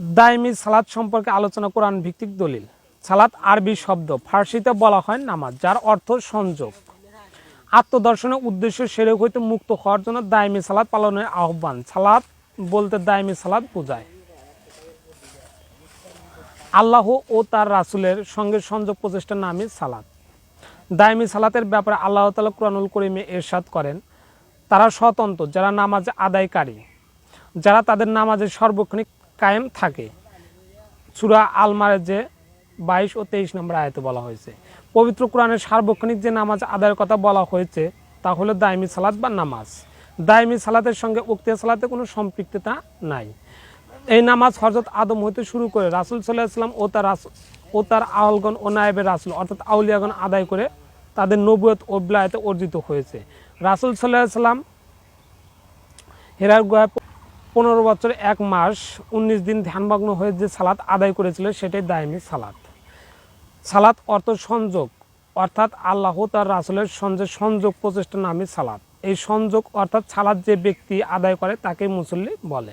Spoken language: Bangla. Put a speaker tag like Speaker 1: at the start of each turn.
Speaker 1: দাইমি সালাত সম্পর্কে আলোচনা কোরআন ভিত্তিক দলিল। সালাত আরবি শব্দ, ফার্সিতে বলা হয় নামাজ, যার অর্থ সংযোগ। আত্মদর্শনের উদ্দেশ্য সেরে হইতে মুক্ত হওয়ার জন্য দাইমি সালাত পালনের আহ্বান। সালাত বলতে দাইমি সালাত বোঝায়। আল্লাহ ও তার রাসূলের সঙ্গে সংযোগ প্রচেষ্টার নামই সালাত দাইমি সালাতের ব্যাপারে আল্লাহ তালা কুরআনুল করিমে এরশাদ করেন, তারা স্বতন্ত্র, যারা নামাজ আদায়কারী, যারা তাদের নামাজের সর্বক্ষণিক কায়েম থাকে। সুরা আলমারে যে বাইশ ও তেইশ নম্বর আয়তে বলা হয়েছে। পবিত্র কোরআনের সার্বক্ষণিক যে নামাজ আদায়ের কথা বলা হয়েছে, তা হলো দায়মি সালাত বা নামাজ। দায়মি সালাতের সঙ্গে উক্তিয়া সালাতে কোনো সম্পৃক্ততা নাই। এই নামাজ হজরত আদম হইতে শুরু করে রাসুল সাল্লাহ ইসলাম ও তার ও তার আহলগণ ও নায়েবের রাসুল, অর্থাৎ আউলিয়াগণ আদায় করে তাদের নবুয়ত ও অর্জিত হয়েছে। রাসুল সাল্লাহ সাল্লাম হেরার গুহায় পনেরো বছর, এক মাস, উনিশ দিন ধ্যানমগ্ন হয়ে যে সালাত আদায় করেছিল, সেটাই দায়মি সালাত। সালাত অর্থ সংযোগ, অর্থাৎ আল্লাহ তার রাসুলের সঞ্জে সংযোগ প্রচেষ্টা নামে সালাত। এই সংযোগ অর্থাৎ সালাদ যে ব্যক্তি আদায় করে তাকে মুসল্লি বলে।